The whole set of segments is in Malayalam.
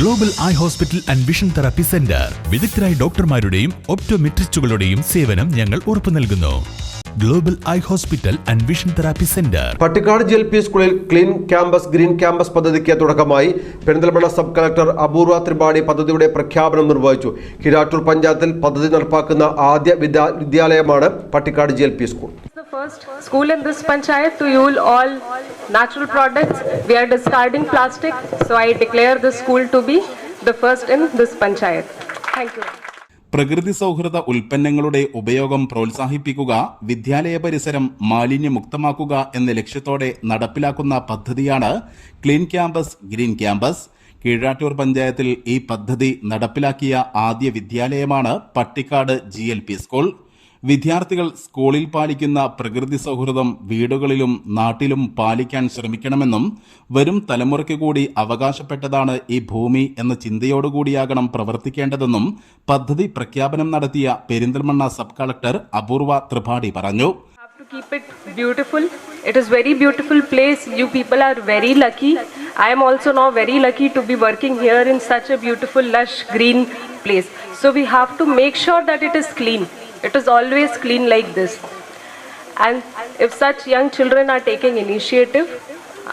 Global eye hospital and vision therapy centre വിദഗ്ധരായ ഡോക്ടർമാരുടെയും ഒപ്റ്റോമെട്രിസ്റ്റുകളുടെയും സേവനം ഞങ്ങൾ ഉറപ്പു നൽകുന്നു. Global eye hospital and vision therapy centre Pattikkad G L P സ്കൂളിൽ ക്ലീൻ ക്യാമ്പസ് ഗ്രീൻ ക്യാമ്പസ് പദ്ധതിക്ക് തുടക്കമായി പെരിന്തൽമണ്ണ സബ് കളക്ടർ അപൂർവ ത്രിപാഠി പദ്ധതിയുടെ പ്രഖ്യാപനം നിർവഹിച്ചു. കിരാട്ടൂർ പഞ്ചായത്തിൽ പദ്ധതി നടപ്പാക്കുന്ന ആദ്യ വിദ്യാലയമാണ് Pattikkad G school. First school in this panchayat to use all natural products. We are discarding plastic, so I declare the school to be the first in this panchayat. Thank you. പ്രകൃതി സൗഹൃദ ഉൽപ്പന്നങ്ങളുടെ ഉപയോഗം പ്രോത്സാഹിപ്പിക്കുക വിദ്യാലയ പരിസരം മാലിന്യമുക്തമാക്കുക എന്ന ലക്ഷ്യത്തോടെ നടപ്പിലാക്കുന്ന പദ്ധതിയാണ് clean campus green campus Keezhattoor പഞ്ചായത്തിൽ ഈ പദ്ധതി നടപ്പിലാക്കിയ ആദ്യ വിദ്യാലയമാണ് പട്ടിക്കാട് ജി സ്കൂൾ വിദ്യാർത്ഥികൾ സ്കൂളിൽ പാലിക്കുന്ന പ്രകൃതി സൗഹൃദം വീടുകളിലും നാട്ടിലും പാലിക്കാൻ ശ്രമിക്കണമെന്നും വരും തലമുറയ്ക്ക് കൂടി അവകാശപ്പെട്ടതാണ് ഈ ഭൂമി എന്ന ചിന്തയോടുകൂടിയാകണം പ്രവർത്തിക്കേണ്ടതെന്നും പദ്ധതി പ്രഖ്യാപനം നടത്തിയ പെരിന്തൽമണ്ണ സബ് കളക്ടർ അപൂർവ ത്രിപാഠി പറഞ്ഞു keep it beautiful. It is very beautiful place. You people are very lucky. I am also now very lucky to be working here in such a beautiful, lush, green place. So we have to make sure that it is clean. It is always clean like this. And if such young children are taking initiative,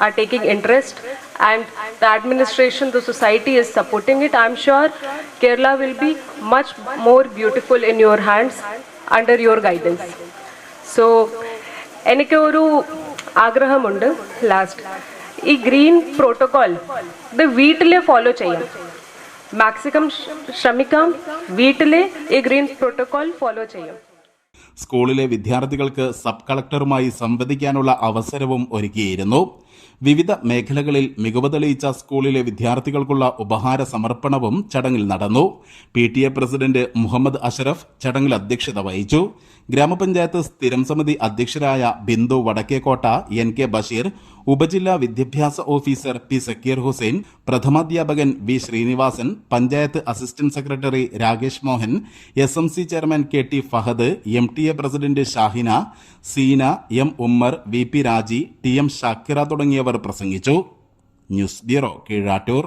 are taking interest, and the administration, the society is supporting it, I'm sure Kerala will be much more beautiful in your hands under your guidance. So എനിക്ക് ഒരു ആഗ്രഹമുണ്ട് ലാസ്റ്റ് ഈ ഗ്രീൻ പ്രോട്ടോകോൾ ഇത് വീട്ടിലെ ഫോളോ ചെയ്യാം മാക്സിമം ശ്രമിക്കാം. വീട്ടിലെ ഈ ഗ്രീൻ പ്രോട്ടോകോൾ ഫോളോ ചെയ്യാം. സ്കൂളിലെ വിദ്യാർത്ഥികൾക്ക് സബ് കളക്ടറുമായി സംവദിക്കാനുള്ള അവസരവും ഒരുക്കിയിരുന്നു. വിവിധ മേഖലകളിൽ മികവ് തെളിയിച്ച സ്കൂളിലെ വിദ്യാർത്ഥികൾക്കുള്ള ഉപഹാര സമർപ്പണവും ചടങ്ങിൽ നടന്നു. P T A president Muhammad Ashraf ചടങ്ങിൽ അധ്യക്ഷത വഹിച്ചു. ഗ്രാമപഞ്ചായത്ത് സ്ഥിരം സമിതി അധ്യക്ഷരായ ബിന്ദു വടക്കേക്കോട്ട എൻ കെ ബഷീർ ഉപജില്ലാ വിദ്യാഭ്യാസ officer P Zakir Hussain പ്രഥമാധ്യാപകൻ V Sreenivasan panchayat assistant secretary Rakesh Mohan S M C chairman K T Fahad M T A president Shahina Seena M Ummer V P Raji T M Shakira തുടങ്ങിയവർ പ്രസംഗിച്ചു. News bureau Keezhattoor.